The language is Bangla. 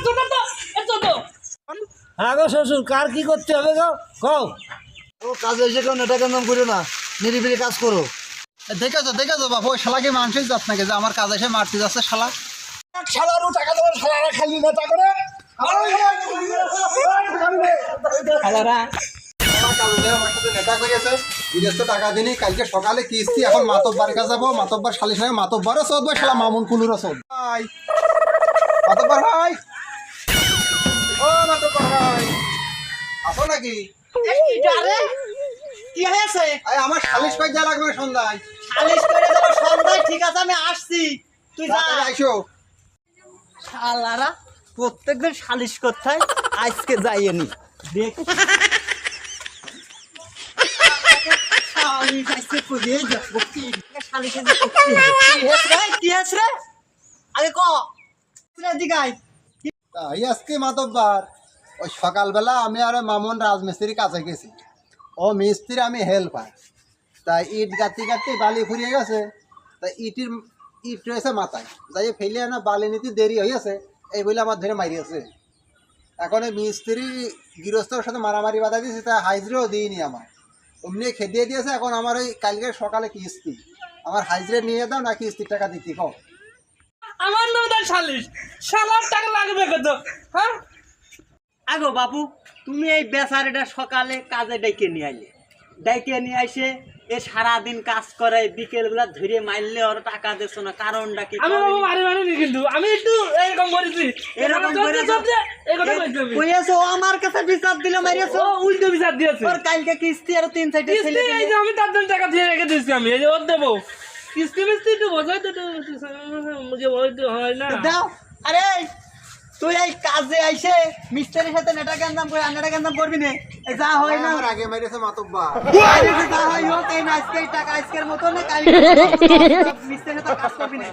ছোট তো এ ছোট হ্যাঁ গো শ্বশুর কার কি করতে হবে গো কও ও কাজে এসে কেউ নেটা কাম করো না নিরিবিলি কাজ করো দেখেছ বাপ ওই শালাকে মানুষই নাকি যে আমার কাজ এসে মারতে যাচ্ছে শালা টাকা কালকে সকালে কিস্তি এখন মাতব্বার কাছে যাব মাতব্বার মামুন কুলুরও ভাই, মাতব্বার ভাই। ও মাতব্বার ভাই আসো নাকি? আরে কি হয়েছে? আমার শালিশ পাই যা লাগবে সন্ধ্যায়। আলিশ করে দেবো সন্ধ্যায়? ঠিক আছে আমি আসছি। তুই যা। আইসো। শালারা প্রত্যেকদিন সালিশ করতে হয় আজকে যাইনি দেখ। সালিশ সালিশে? আগে ক। রে তাই আজকে মাতব্বার ওই সকালবেলা আমি আর মামুন রাজমিস্ত্রির কাছে গেছি। ও মিস্ত্রি আমি হেল্পার তাই ইট গাঁতি গাঁতি বালি ফুরিয়ে গেছে তাই ইটির ইট রয়েছে মাথায় যাই ফেলে না বালি নিতে দেরি হয়েছে এই বলে আমার ধরে মারিয়েছে এখন এই মিস্ত্রি গৃহস্থর সাথে মারামারি বাধা দিয়েছে তাই হাইজরেও দিইনি আমার অমনি খেদিয়ে দিয়েছে এখন আমার ওই কালকে সকালে কিস্তি। আমার হাইজরে নিয়ে দাও না কিস্তির টাকা দিতে কও তার শালিশ শালার টাকা লাগবে কত? হ্যাঁ? আগো বাপু তুমি এই বেচারিটা সকালে কাজে ডেকে নিয়ে আইলে। ডেকে নিয়ে আইসে এ সারাদিন কাজ করে বিকেল বেলা ধরে মারলে ওর টাকা দিচ্ছ না কারণটা কি আমি বাবা মারি মারিনি কিন্তু আমি একটু এরকম করেছি। এরকম হবে। কইয়াছো ও আমার কাছে বিচার দিলে মারিয়াছো ও উল্টো বিচার দিয়েছে। ওর কালকে কিস্তি আর তিন চারটে ছেলে এই যে আমি তার জন্য টাকা দিয়ে রেখে দিয়েছি আমি এই যে ওর দেবো। কিস্তি মিস্তি একটু বোঝাই তো একটু মুঝে বলতে হয় না। দাও আরে তুই এই কাজে আইসে মিস্ত্রির সাথে নেটা গেন্দাম করে আর নেটা গেন্দাম করবি না। যা হয় না। আমার আগে মেরেছে যে হয় হোক এই না আজকে টাকা আজকের মতো না কালকে মিস্ত্রির সাথে কাজ করবি না।